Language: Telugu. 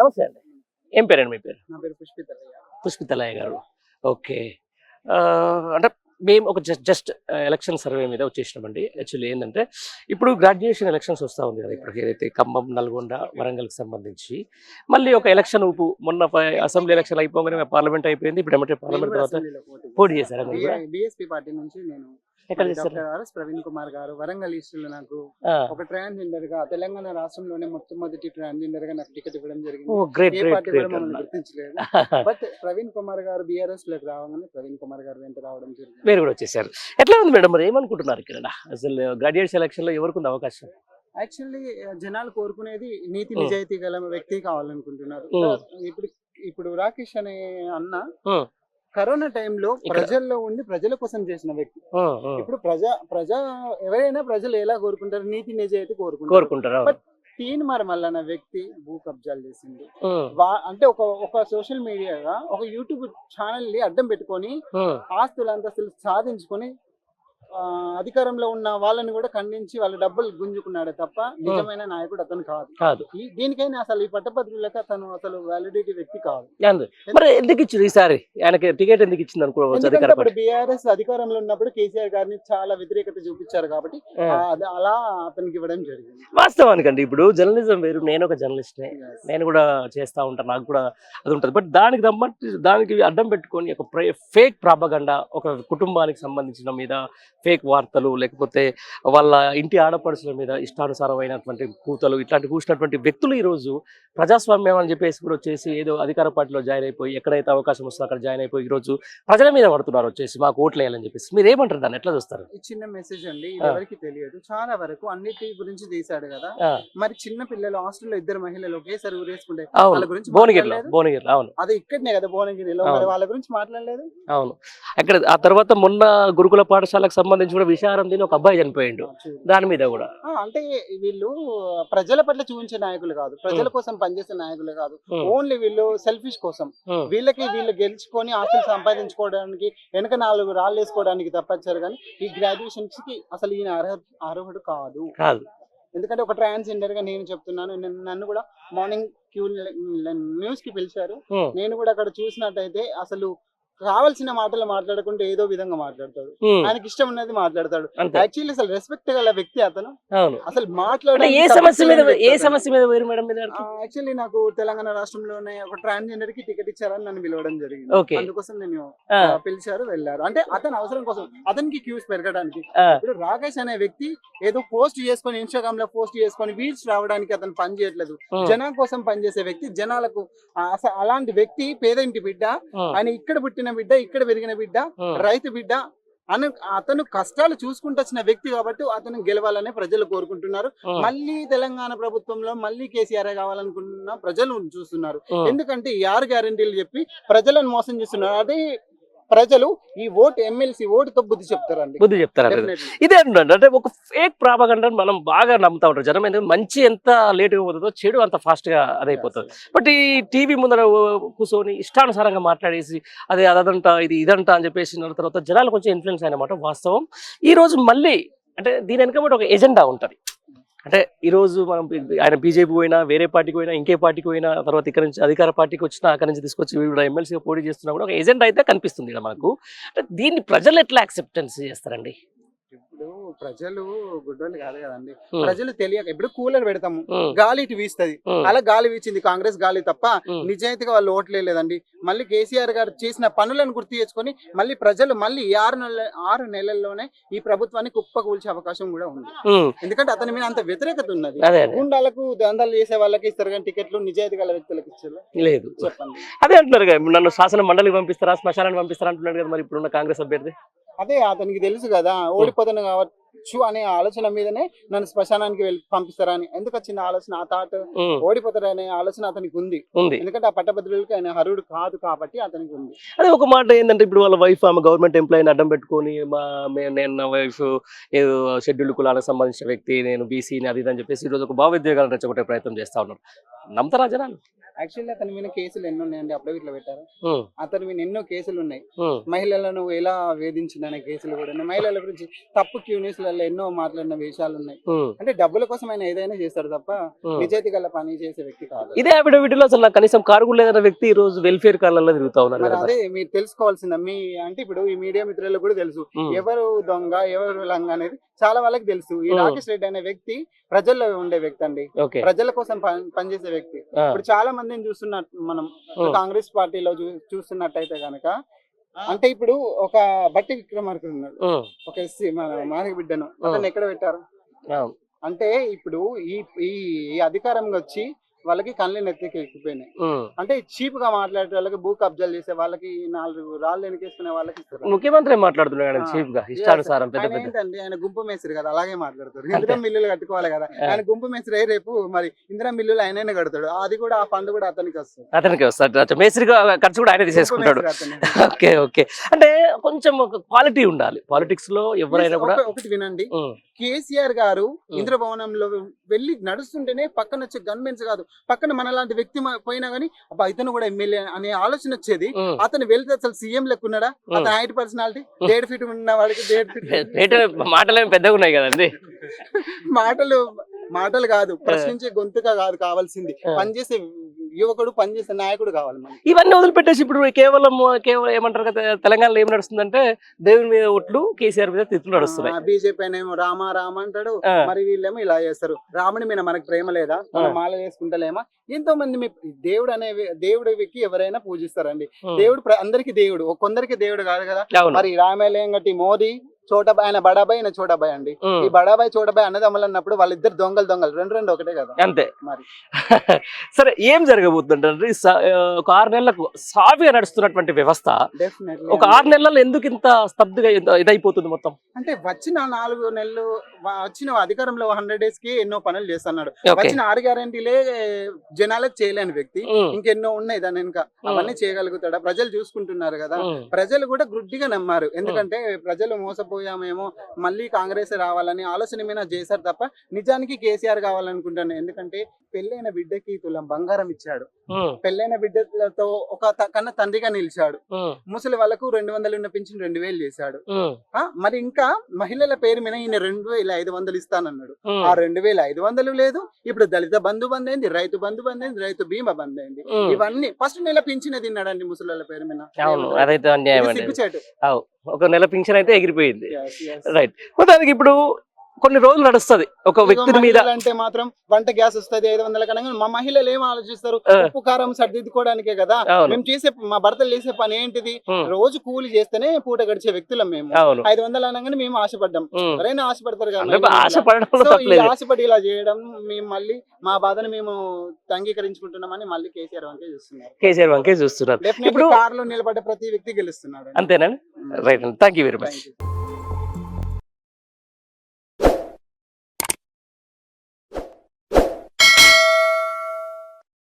నమస్తే అండి. ఏం పేరండి మీ పేరు? నా పేరు పుష్పితయ్య పుష్పితలయ్య గారు. ఓకే. అంటే మేము ఒక జస్ట్ జస్ట్ ఎలక్షన్ సర్వే మీద వచ్చేసినామండి. యాక్చువల్లీ ఏంటంటే ఇప్పుడు గ్రాడ్యుయేషన్ ఎలక్షన్స్ వస్తూ ఉంది కదా ఇప్పుడు ఏదైతే ఖమ్మం నల్గొండ వరంగల్కి సంబంధించి. మళ్ళీ ఒక ఎలక్షన్ ఊపు మొన్న అసెంబ్లీ ఎలక్షన్ అయిపోగానే పార్లమెంట్ అయిపోయింది. ఇప్పుడు ఏమంటే పార్లమెంట్ తర్వాత పోటీ చేశారా? బిఎస్పీ పార్టీ నుంచి నేను ఎక్కడ చేశారు డాక్టర్ ఆర్ఎస్ ప్రవీణ్ కుమార్ గారు వరంగల్ ఈస్ట్లో నాకు ఒక ట్రాన్స్జెండర్గా తెలంగాణ రాష్ట్రంలోనే మొట్టమొదటి ట్రాన్స్జెండర్గా నాకు టికెట్ ఇవ్వడం జరిగింది. గ్రేట్ ఏ గ్రేట్ పార్టీ కూడా గ్రేట్ మమ్మల్ని గుర్తించలేదు. బట్ ప్రవీణ్ కుమార్ గారు బీఆర్ఎస్లోకి రావగానే ప్రవీణ్ కుమార్ గారు వెంట రావడం జరిగింది. మీరు కూడా వచ్చేసారు. ఎట్లా ఉంది మేడం మరి? ఏమనుకుంటున్నారు ఇక్కడ? అసలు గ్రాడ్యుయేషన్ ఎలక్షన్లో ఎవరికి ఉంది అవకాశం? యాక్చువల్లీ జనాలు కోరుకునేది నీతి. నిజాయితీ గల వ్యక్తి కావాలనుకుంటున్నారు. ఇప్పుడు ఇప్పుడు రాకేష్ అనే అన్న. కరోనా టైంలో ప్రజల్లో ఉండి ప్రజల కోసం చేసిన వ్యక్తి. ఇప్పుడు ప్రజా ప్రజా ఎవరైనా ప్రజలు ఎలా కోరుకుంటారు? నీతి నిజాయితీ కోరుకుంటారు. కోరుకుంటారా But- తీన్ మరి మల్లన్న వ్యక్తి భూ కబ్జాలు చేసింది. అంటే ఒక ఒక సోషల్ మీడియాగా ఒక యూట్యూబ్ ఛానల్ని అడ్డం పెట్టుకొని. ఆస్తులు అంతస్తులు సాధించుకొని అధికారంలో ఉన్న వాళ్ళని కూడా ఖండించి వాళ్ళ డబ్బులు గుంజుకున్నాడే తప్ప నిజమైన నాయకుడు అతను కాదు. కాదు. దీనికైనా అసలు ఈ పట్టభద్రులకు అతను అసలు వ్యాలిడిటీ వ్యక్తి కాదు. మరి ఎందుకు ఇచ్చింది ఈసారి? ఆయనకి టికెట్ ఎందుకు ఇచ్చింది అనుకోవచ్చు బీఆర్ఎస్ అధికారంలో ఉన్నప్పుడు కేసీఆర్ గారిని చాలా వ్యతిరేకత చూపించారు కాబట్టి అలా అతనికి ఇవ్వడం జరిగింది. వాస్తవానికండి ఇప్పుడు జర్నలిజం వేరు నేను ఒక జర్నలిస్ట్నే. నేను కూడా చేస్తా ఉంటాను నాకు కూడా అది ఉంటుంది. బట్ దానికి దమ్మట్టి దానికి అడ్డం పెట్టుకొని ఒక ఫేక్ ప్రాపగండా ఒక కుటుంబానికి సంబంధించిన మీద ఫేక్ వార్తలు లేకపోతే వాళ్ళ ఇంటి ఆడపడుచుల మీద ఇష్టానుసారమైనటువంటి కూతలు ఇట్లాంటి కూసినటువంటి వ్యక్తులు ఈరోజు ప్రజాస్వామ్యం అని చెప్పేసి కూడా వచ్చేసి ఏదో అధికార పార్టీలో జాయిన్ అయిపోయి ఎక్కడైతే అవకాశం వస్తుందో అక్కడ జాయిన్ అయిపోయి ఈరోజు ప్రజల మీద పడుతున్నారు వచ్చేసి మాకు ఓట్లు వేయాలని చెప్పేసి. మీరు ఏమంటారు దాన్ని? ఎట్లా చూస్తారు? ఈ చిన్న మెసేజ్ అండి. ఎవరికి తెలియదు. చాలా వరకు అన్నిటి గురించి తీశాడు కదా. మరి చిన్న పిల్లలు హాస్టల్లో ఇద్దరు మహిళలు ఒకేసారి ఊరేసుకుంటే వాళ్ళ గురించి భువనగిరిలో? భువనగిరిలో అవును. అది ఇక్కడనే కదా భువనగిరిలో. వాళ్ళ గురించి మాట్లాడలేదు? అవును. అక్కడ ఆ తర్వాత మొన్న గురుకుల పాఠశాలకు సంబంధించి కూడా విషారం దీని ఒక అబ్బాయి చనిపోయిండు. దాని మీద కూడా. అంటే వీళ్ళు ప్రజల పట్ల చూపించే నాయకులు కాదు. ప్రజల కోసం పనిచేసే నాయకులు కాదు. ఓన్లీ వీళ్ళు సెల్ఫిష్ కోసం. వీళ్ళకి వీళ్ళు గెలుచుకొని ఆస్తులు సంపాదించుకోవడానికి వెనక నాలుగు రాళ్ళు వేసుకోవడానికి తప్పచ్చారు కానీ ఈ గ్రాడ్యుయేషన్స్కి అసలు ఈయన అర్హ అర్హుడు కాదు. కాదు. ఎందుకంటే ఒక ట్రాన్స్జెండర్గా నేను చెప్తున్నాను. నన్ను- కూడా మార్నింగ్ క్యూ న్యూస్కి పిలిచారు. నేను కూడా అక్కడ చూసినట్టయితే అసలు కావాల్సిన మాటలు మాట్లాడకుండా ఏదో విధంగా మాట్లాడతాడు. ఆయనకి ఇష్టం ఉన్నది మాట్లాడతాడు. యాక్చువల్లీ అసలు రెస్పెక్ట్ గల వ్యక్తి అతను. అసలు మాట్లాడే ఏ సమస్య మీద ఏ సమస్య మీద వేరు మేడం మీద యాక్చువల్లీ నాకు తెలంగాణ రాష్ట్రంలోనే ఒక ట్రాన్స్జెండర్కి టికెట్ ఇచ్చారని నన్ను పిలవడం జరిగింది. అందుకోసం నేను పిలిచారు వెళ్ళారు. అంటే అతని అవసరం కోసం అతనికి క్యూస్ పెరగడానికి. ఇప్పుడు రాకేష్ అనే వ్యక్తి ఏదో పోస్ట్ చేసుకొని ఇన్స్టాగ్రామ్లో పోస్ట్ చేసుకొని వీల్స్ రావడానికి అతను పని చేయట్లేదు. జనం కోసం పనిచేసే వ్యక్తి జనాలకు అలాంటి వ్యక్తి పేదinటి బిడ్డ? ఆయన ఇక్కడ పుట్టిన బిడ్డ ఇక్కడ పెరిగిన బిడ్డ రైతు బిడ్డ అను అతను కష్టాలు చూసుకుంటూ వచ్చిన వ్యక్తి కాబట్టి అతను గెలవాలని ప్రజలు కోరుకుంటున్నారు. మళ్ళీ తెలంగాణ ప్రభుత్వంలో మళ్ళీ కేసీఆర్ కావాలనుకుంటున్న ప్రజలు చూస్తున్నారు. ఎందుకంటే ఈ ఆరు గ్యారంటీలు చెప్పి ప్రజలను మోసం చేస్తున్నారు. అదే ప్రజలు ఈ ఓటు ఎమ్మెల్సీ ఓటుతో బుద్ధి చెప్తారండి. బుద్ధి చెప్తారు అదే. ఇదే అంటే ఒక ఫేక్ ప్రాపగండా మనం బాగా నమ్ముతా ఉంటారు జనం ఎందుకంటే మంచి ఎంత లేటుగా పోతుందో చెడు అంత ఫాస్ట్గా అదైపోతుంది బట్ ఈ టీవీ ముందర కూర్చొని ఇష్టానుసారంగా మాట్లాడేసి అదే అదంట ఇది ఇదంట అని చెప్పేసి తర్వాత జనాలు కొంచెం ఇన్ఫ్లుయెన్స్ అయినమాట వాస్తవం. ఈ రోజు మళ్ళీ అంటే దీని వెనక ఒక ఎజెండా ఉంటది. అంటే ఈరోజు మనం ఆయన బీజేపీ పోయినా వేరే పార్టీకి పోయినా ఇంకే పార్టీకి పోయినా తర్వాత ఇక్కడ నుంచి అధికార పార్టీకి వచ్చినా అక్కడ నుంచి తీసుకొచ్చి వీడు ఎమ్మెల్సీగా పోటీ చేస్తున్నా కూడా ఒక ఏజెంట్ అయితే కనిపిస్తుంది ఇక్కడ మనకు. అంటే దీన్ని ప్రజలు ఎట్లా యాక్సెప్టెన్స్ చేస్తారండి? ప్రజలు గుడ్డోళ్ళు కాదు కదండి. ప్రజలు తెలియక ఇప్పుడు కూలర్ పెడతాము. గాలి ఇటు వీస్తది. అలా గాలి వీచింది కాంగ్రెస్ గాలి తప్ప. నిజాయితీగా వాళ్ళు ఓట్లే లేదండి మళ్ళీ కేసీఆర్ గారు చేసిన పనులను గుర్తు చేసుకొని మళ్ళీ ప్రజలు మళ్ళీ ఆరు నెలల ఆరు నెలల్లోనే ఈ ప్రభుత్వాన్ని కుప్ప కూల్చే అవకాశం కూడా ఉంది. ఎందుకంటే అతని మీద అంత వ్యతిరేకత ఉన్నది. గుండాలకు దందాలు చేసే వాళ్ళకి ఇస్తారు కానీ టికెట్లు నిజాయితీ గల వ్యక్తులకు ఇచ్చారు లేదు. చెప్పండి. అదే అంటున్నారు నన్ను శాసన మండలికి పంపిస్తారా శ్మశానానికి పంపిస్తారా అంటున్నాడు కదా మరి ఇప్పుడున్న కాంగ్రెస్ అభ్యర్థి? అదే అతనికి తెలుసు కదా ఓడిపోతాను కావచ్చు అనే ఆలోచన మీదనే నన్ను శ్మశానానికి వెళ్ళి పంపిస్తారా అని ఎందుకు వచ్చిన ఆలోచన? ఆ థాట్ ఓడిపోతాడనే ఆలోచన అతనికి ఉంది. ఎందుకంటే ఆ పట్టభద్రులకి ఆయన హరుడు కాదు కాబట్టి అతనికి ఉంది. అదే ఒక మాట ఏంటంటే ఇప్పుడు వాళ్ళ వైఫ్ ఆమె గవర్నమెంట్ ఎంప్లాయీని అడ్డం పెట్టుకొని మా నేను నా వైఫ్ ఏదో షెడ్యూల్ కులాలకు సంబంధించిన వ్యక్తి నేను బీసీని అది అని చెప్పేసి ఈరోజు ఒక భావోద్వేగాలను రెచ్చగొట్టే ప్రయత్నం చేస్తా ఉన్నారు. నమ్ముతారా జనాలు? యాక్చువల్లీ అతని మీద కేసులు ఎన్ని ఉన్నాయండి అప్పుడే ఇట్లా పెట్టారు. అతని మీద ఎన్నో కేసులు ఉన్నాయి. మహిళలను ఎలా వేధించిన అనే కేసులు కూడా ఉన్నాయి. మహిళల గురించి తప్పు క్యూ న్యూస్లలో ఎన్నో మాట్లాడిన విషయాలు ఉన్నాయి. అంటే డబ్బుల కోసం ఆయన ఏదైనా చేస్తాడు తప్ప. నిజాయితీ గల పని చేసే వ్యక్తి కాదు. ఇదే అఫిడవిట్లో అసలు కనీసం కారు కూడా లేదన్న వ్యక్తి ఈ రోజు వెల్ఫేర్ కార్లలో తిరుగుతా ఉన్నారు అదే మీరు తెలుసుకోవాల్సిందా. మీ అంటే ఇప్పుడు ఈ మీడియా మిత్రులకు కూడా తెలుసు. ఎవరు దొంగ ఎవరు లంగ అనేది చాలా వాళ్ళకి తెలుసు. ఈ. రాకేష్ రెడ్డి అనే వ్యక్తి ప్రజల్లో ఉండే వ్యక్తి అండి. ప్రజల కోసం పని- పనిచేసే వ్యక్తి. ఇప్పుడు చాలా మందిని చూస్తున్నట్టు మనం కాంగ్రెస్ పార్టీలో చూ- చూస్తున్నట్టయితే గనక అంటే ఇప్పుడు ఒక బట్టి విక్రమార్కుడు ఉన్నాడు. ఒక ఎస్సీ మన మాదిగ బిడ్డను. అతను ఎక్కడ పెట్టారు. అంటే ఇప్పుడు ఈ ఈ ఈ అధికారంగా వచ్చి వాళ్ళకి కళ్ళు నెత్తికి ఎక్కిపోయినాయి. అంటే చీప్గా మాట్లాడే వాళ్ళకి భూ కబ్జాలు చేసే వాళ్ళకి నాలుగు రాళ్ళు వెనకేసుకునే వాళ్ళకి ముఖ్యమంత్రి మాట్లాడుతున్నాడు. చీఫ్గా ఇష్టానుసారం పెద్ద ఆయన ఆయన గుంపు మేస్త్రి కదా అలాగే మాట్లాడతారు. ఇందిరా మిల్లులు కట్టుకోవాలి కదా. ఆయన గుంపు మేస్త్రి అయ్యి రేపు మరి ఇందిరా మిల్లులు ఆయననే కడతాడు. అది కూడా ఆ ఫండ్ కూడా అతనికి వస్తుంది. అతనికి వస్తాడు మేస్త్రిగా ఖర్చు కూడా ఆయన తీసేసుకుంటాడు. Okay okay. అంటే కొంచెం ఒక క్వాలిటీ ఉండాలి. పాలిటిక్స్లో ఎవరైనా కూడా ఒక- ఒకటి వినండి. కేసీఆర్ గారు ఇంద్రభవనంలో వెళ్ళి నడుస్తుంటేనే పక్కన వచ్చే గన్మెన్స్ కాదు పక్కన మనలాంటి వ్యక్తి పోయినా గానీ అబ్బా ఇతను కూడా ఎమ్మెల్యే అనే ఆలోచన వచ్చేది. అతను వెళ్తే అసలు సీఎం లెక్కున్నాడా? అతని హైట్ పర్సనాలిటీ డేడ్ ఫీట్ ఉన్న వాడికి డేడ్ ఫీట్ రేటు మాటలేమి పెద్దగా ఉన్నాయి కదండి. మాటలు మాటలు కాదు. ప్రశ్నించే గొంతుగా కాదు కావాల్సింది. పనిచేసే యువకుడు పనిచేసే నాయకుడు కావాలి మనకి. ఇవన్నీ వదిలిపెట్టేసి ఇప్పుడు కేవలం కేవలం ఏమంటారు కదా తెలంగాణలో ఏం నడుస్తుందంటే దేవుని మీద ఒట్లు కేసీఆర్ మీద తిట్లు నడుస్తున్నాయి. బీజేపీ ఏమో రామ రామ అంటాడు మరి వీళ్ళేమో ఇలా చేస్తారు. రాముని మీద మనకు ప్రేమ లేదా? మనం మాల వేసుకుంటలేమా? ఎంతో మంది మీ దేవుడు అనే దేవుడికి ఎవరైనా పూజిస్తారండి. దేవుడు అందరికి దేవుడు కొందరికి దేవుడు కాదు కదా? మరి రామాలయం గట్టి మోదీ చోటబాయ్ ఆయన బడాబాయ్ ఆయన చోటాబాయ్ అండి. ఈ బడాబాయ్ చోటబాయ్ అన్నదమ్ములు అన్నప్పుడు వాళ్ళిద్దరు దొంగలు దొంగలు. రెండు రెండు ఒకటే కదా. అంతే. మరి. సరే ఏం జరగబోతుందంటే ఒక ఆరు నెలలకు సాఫీగా నడుస్తున్నటువంటి వ్యవస్థ. డెఫినెట్లీ ఒక ఆరు నెలల్లో ఎందుకు ఇంత స్తబ్దుగా ఇదైపోతుంది మొత్తం? అంటే వచ్చిన నాలుగు నెలలు వచ్చిన అధికారంలో హండ్రెడ్ డేస్కి ఎన్నో పనులు చేస్తున్నాడు. వచ్చిన ఆరు గ్యారంటీలే జనాలకు చేయలేని వ్యక్తి. ఇంకెన్నో ఉన్నాయి దాని వెనుక. అవన్నీ చేయగలుగుతాడా? ప్రజలు చూసుకుంటున్నారు కదా. ప్రజలు కూడా గుడ్డిగా నమ్మారు. ఎందుకంటే ప్రజలు మోసపోయామేమో మళ్ళీ కాంగ్రెస్ రావాలని ఆలోచన మీద చేశారు తప్ప నిజానికి కేసీఆర్ కావాలనుకుంటాను. ఎందుకంటే పెళ్ళైన బిడ్డకి తులం బంగారం ఇచ్చాడు. పెళ్ళైన బిడ్డలతో ఒక కన్న తండ్రిగా నిలిచాడు. ముసలి వాళ్ళకు రెండు వందలు ఉన్న పింఛన్ రెండు వేలు చేశాడు. మరి ఇంకా మహిళల పేరు మీద ఈయన రెండు వేల ఐదు వందలు ఇస్తానన్నాడు. ఆ రెండు వేల ఐదు వందలు లేదు. ఇప్పుడు దళిత బంధు బంద్ అయింది రైతు బంధు బంద్ అయింది రైతు బీమా బంద్ అయింది. ఇవన్నీ ఫస్ట్ నెల పింఛన్ తిన్నాడండి ముసలి పేరు మీద. అదైతే. ఒక నెల పింఛన్ అయితే ఎగిరిపోయింది. Yes. రైట్ మొత్తానికి ఇప్పుడు కొన్ని రోజులు నడుస్తది. ఒక వ్యక్తి మీద అంటే మాత్రం వంట గ్యాస్ వస్తది ఐదు వందల కన్నా మా మహిళలు ఏం ఆలోచిస్తారు. ఉప్పు కారం సర్దిద్దుకోవడానికే కదా. మేము చేసే మా భర్తలు చేసే పని ఏంటిది? రోజు కూలి చేస్తేనే పూట గడిచే వ్యక్తులం మేము. ఐదు వందలు అనగానే మేము ఆశపడ్డాం. ఎవరైనా ఆశపడతారు కదా తప్పలేదు ఆశపడి ఇలా చేయడం మేము మళ్ళీ మా బాధను మేము అంగీకరించుకుంటున్నామని మళ్ళీ కేసీఆర్ వంకే చూస్తున్నారు. కేసీఆర్ వంకే చూస్తున్నారు. ఇప్పుడు- కార్లో నిలబడ్డ ప్రతి వ్యక్తి గెలుస్తున్నాడు. అంతేనండి? Right thank you very much.